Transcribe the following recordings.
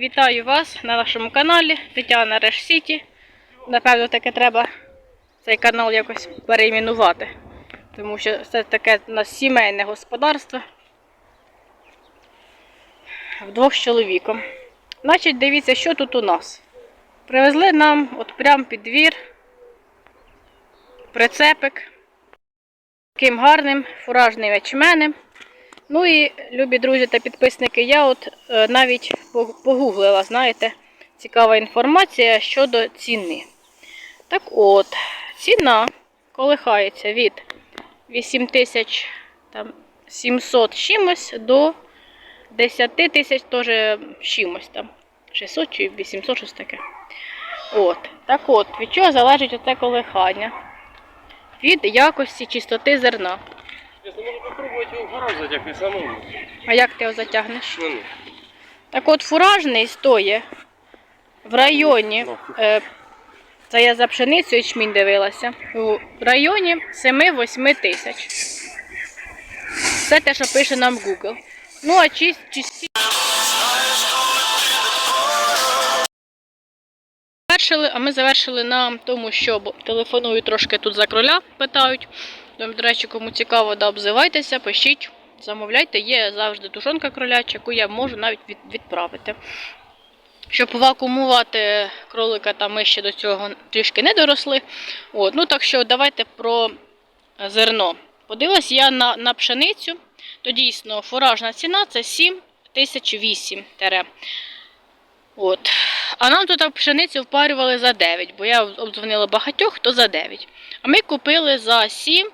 вітаю вас на нашому каналі Тетяна Реш Сіті. Напевно, таке треба цей канал якось перейменувати, тому що це таке у нас сімейне господарство вдвох з чоловіком. Значить, дивіться, що тут у нас. Привезли нам от прям під двір прицепик таким гарним фуражним ячменем. Ну і, любі друзі та підписники, я от е, навіть погуглила, знаєте, цікава інформація щодо ціни. Так от, ціна колихається від 8700 чимось до 10 тисяч теж чимось там. 600 чи 800, щось таке. От. Так от, від чого залежить оце колихання? Від якості чистоти зерна. В гараж затягнуть самому. А як ти його затягнеш? Ну, ну. Так от фуражний стоїть в районі, е, це я за пшеницю ячмінь дивилася, у районі 7-8 тисяч. Це те, що пише нам Google. Ну, а чист, чисті. Завершили, а ми завершили на тому, що телефоную трошки тут за кроля, питають. Тому, До речі, кому цікаво, да, обзивайтеся, пишіть, замовляйте. Є завжди тушонка кроляча, яку я можу навіть від, відправити. Щоб вакуумувати кролика, там ми ще до цього трішки не доросли. От, ну так що давайте про е, зерно. Подивилась я на, на пшеницю, то дійсно фуражна ціна це 7 тисяч 8 тере. От. А нам тут пшеницю впарювали за 9, бо я обдзвонила багатьох, хто за 9. А ми купили за 7,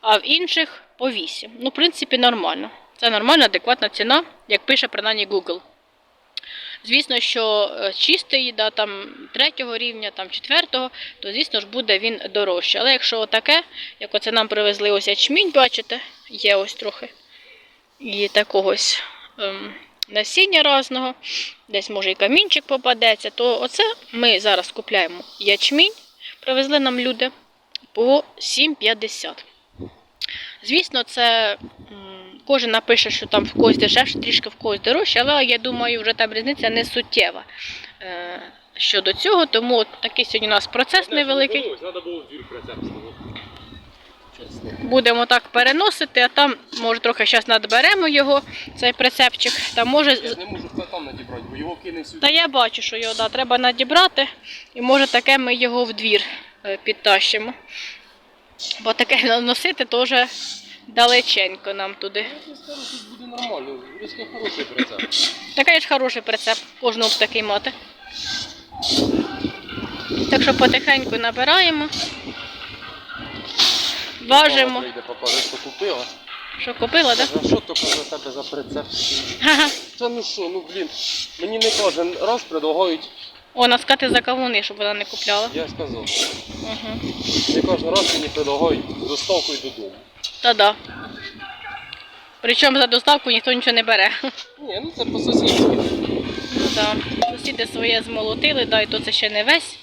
а в інших по 8. Ну, в принципі, нормально. Це нормальна, адекватна ціна, як пише принаймні Google. Звісно, що е, чистий, да, там третього рівня, там четвертого, то звісно ж буде він дорожче. Але якщо таке, як оце нам привезли ось ячмінь, бачите, є ось трохи. І такого ось ем, насіння разного, десь може і камінчик попадеться, то оце ми зараз купляємо ячмінь, привезли нам люди по 7,50. Звісно, це кожен напише, що там в когось дешевше, трішки в когось дорожче, але я думаю, вже там різниця не суттєва е, щодо цього. Тому от такий сьогодні у нас процес невеликий. Треба було двір прицеп ставити. Чесно. Будемо так переносити, а там, може, трохи зараз надберемо його, цей прицепчик. Та може. Я не можу там надібрати, бо його кине сюди. Та я бачу, що його да, треба надібрати, і може таке ми його в двір е, підтащимо. Бо таке носити теж далеченько нам туди. Буде нормально. Хороший прицеп. Такий ж хороший прицеп, кожного б такий мати. Так що потихеньку набираємо. Важимо, прийде, покаже, що купила. що купила, так? Каже, що то каже тебе за прицеп? Да? Та ну що, ну блін, мені не кожен раз предлагають, О, наскати за кавуни, щоб вона не купляла. я сказав, Угу. не кожен раз мені предлагають з доставкою додому. Та да. Причому за доставку ніхто нічого не бере. Ні, ну це по-сусідськи. Ну так. Сусіди своє змолотили, да, і то це ще не весь.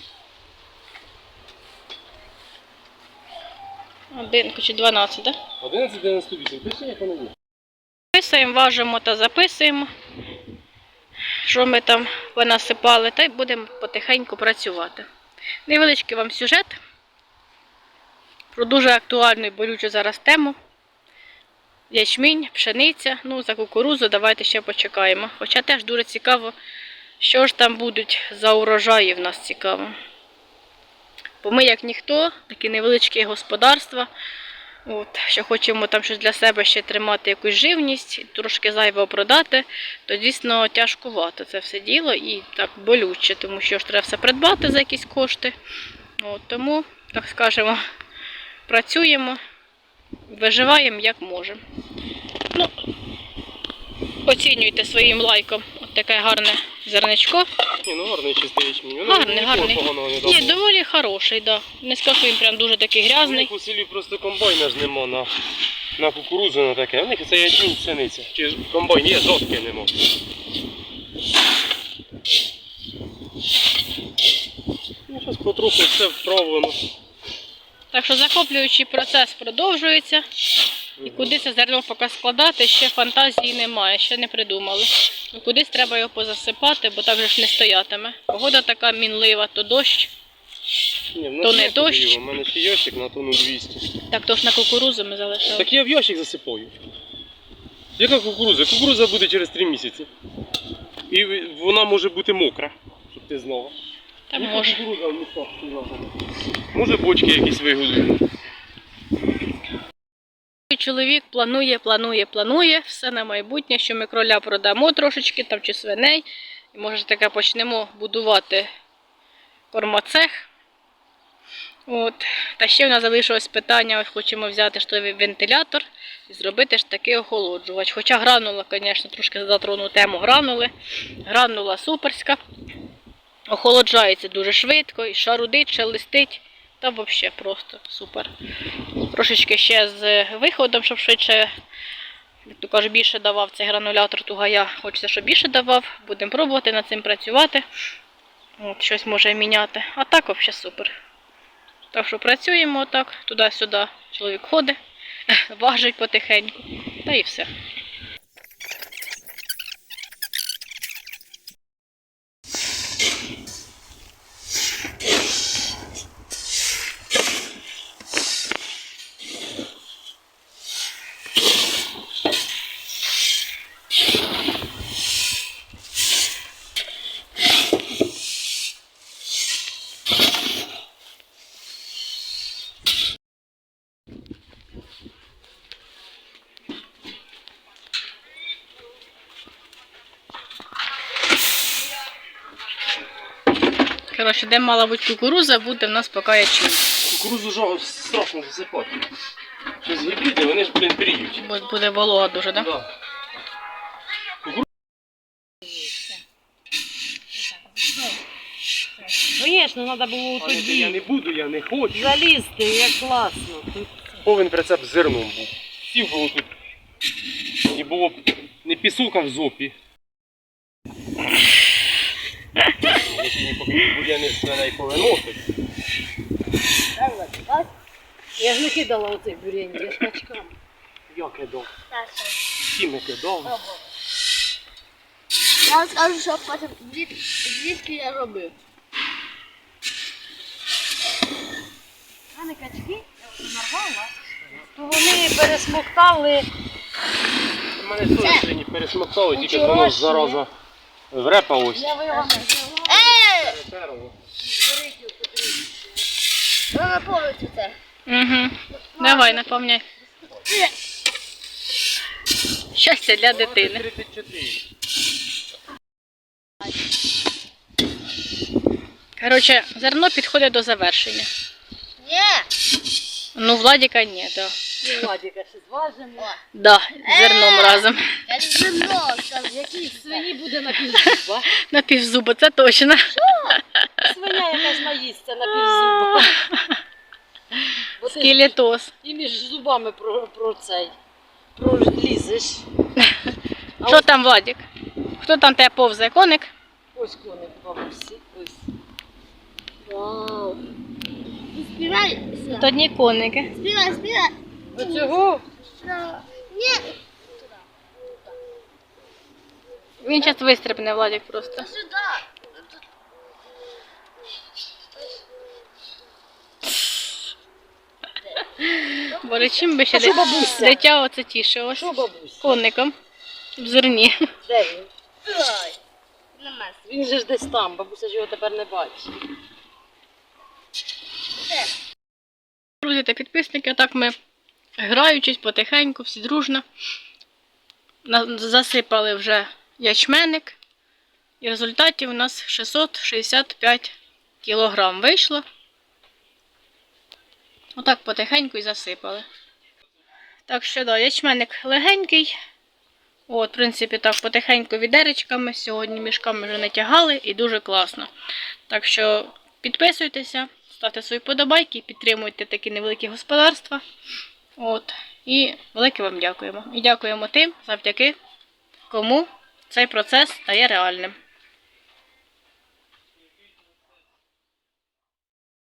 Один чи 12, так? Да? 11,98, пиши, як воно є. Записуємо, важимо та записуємо, що ми там понасипали, та й будемо потихеньку працювати. Невеличкий вам сюжет про дуже актуальну і болючу зараз тему. Ячмінь, пшениця, ну за кукурузу давайте ще почекаємо. Хоча теж дуже цікаво, що ж там будуть за урожаї в нас цікаво. Бо ми, як ніхто, такі невеличкі господарства, От, що хочемо там щось для себе ще тримати якусь живність, трошки зайвого продати, то дійсно тяжкувато це все діло і так болюче, тому що ж треба все придбати за якісь кошти. От, тому, так скажемо, працюємо, виживаємо як можемо. Ну, оцінюйте своїм лайком от таке гарне зерничко. Ні, ну гарний чистий ячмінь. Гарний, ніколи гарний. поганого не Ні, доволі хороший, да. Не скажу, що він прям дуже такий У грязний. них у селі просто комбайна ж нема на, на кукурудзу на таке. У них це ячмінь пшениця. Чи ж комбайн є, жодки нема. Ну, зараз потроху все вправлено. Так що захоплюючий процес продовжується. І куди це зерно поки складати, ще фантазії немає, ще не придумали. Ну, Кудись треба його позасипати, бо так же ж не стоятиме. Погода така мінлива, то дощ, Ні, в То не є дощ. У мене ще ящик на тонну 200. так то ж на кукурузу ми залишили. Так я в ящик засипаю. Яка кукуруза? Кукуруза буде через 3 місяці. І вона може бути мокра, щоб ти знала. Та може. кукурудза в містах? Може бочки якісь вигодують. Чоловік планує, планує, планує все на майбутнє, що ми кроля продамо трошечки там чи свиней. І може таке почнемо будувати кормоцех. От. Та ще в нас залишилось питання, хочемо взяти ж той вентилятор і зробити ж такий охолоджувач. Хоча гранула, звісно, трошки затрону тему гранули. Гранула суперська. Охолоджається дуже швидко, і шарудить, шелестить. Та взагалі просто супер. Трошечки ще з виходом, щоб швидше, як то кажуть, більше давав цей гранулятор тугая. Хочеться, щоб більше давав. Будемо пробувати над цим працювати. От, щось може міняти. А так взагалі супер. Так що працюємо отак, туди-сюди. Чоловік ходить, важить потихеньку. Та і все. Коротше, де мала бути кукуруза, буде в нас поки ячмінь. Кукурузу жало страшно засипати. Щось гібриди, вони ж, блін, пріють. Бо буде волога дуже, так? Да? Да. Звісно, треба було Але я тоді не буду, я не хочу. залізти, як класно. Тут Повен прицеп з зерном був. Сів було тут. І було б не пісок, а в зопі. Не поки будяни свиней повиносить. Я ж не кидала оцей бурень, я ж качкам. Я кидав. Всім я кидав. Я скажу, що потім звід- звідки я робив. Не качки? Нарвала. То вони пересмоктали. У мене теж сьогодні пересмоктали, тільки Вчорашнє. воно зараза врепалось. Я вивела. Е! Ви наповнюєте це. Угу. Давай, наповняй. Щастя для дитини. 34. Коротше, зерно підходить до завершення. Ні. Ну, Владіка ні, да. Владіка ще зважимо. Да, з зерном разом. Я не зерно, Якій свині буде на півзуба? На півзуба, це точно. Свиня якась наїсться на півзуба. Бо ти Скелетоз. і між зубами про, про цей пролізеш. А Що там, Владік? Хто там тебе повзає? Коник? Ось коник бабусі. Ось. Вау. співай. То одні коники. Співай, співай. Оцього Ні. Він зараз вистрибне, Владік просто. Сюди. Боже, чим би ще бабуся? дитя оце тішилось? Коником. В зерні. Де він? Він же ж десь там, бабуся ж його тепер не бачить. Друзі та підписники, так ми граючись потихеньку, всі дружно. Засипали вже ячменник. І в результаті у нас 665 кілограм вийшло. Отак потихеньку і засипали. Так що, да, ячменник легенький. От, в принципі, так, потихеньку відеречками. Сьогодні мішками вже не тягали і дуже класно. Так що підписуйтеся, ставте свої подобайки, підтримуйте такі невеликі господарства. От. І велике вам дякуємо. І дякуємо тим, завдяки кому цей процес стає реальним.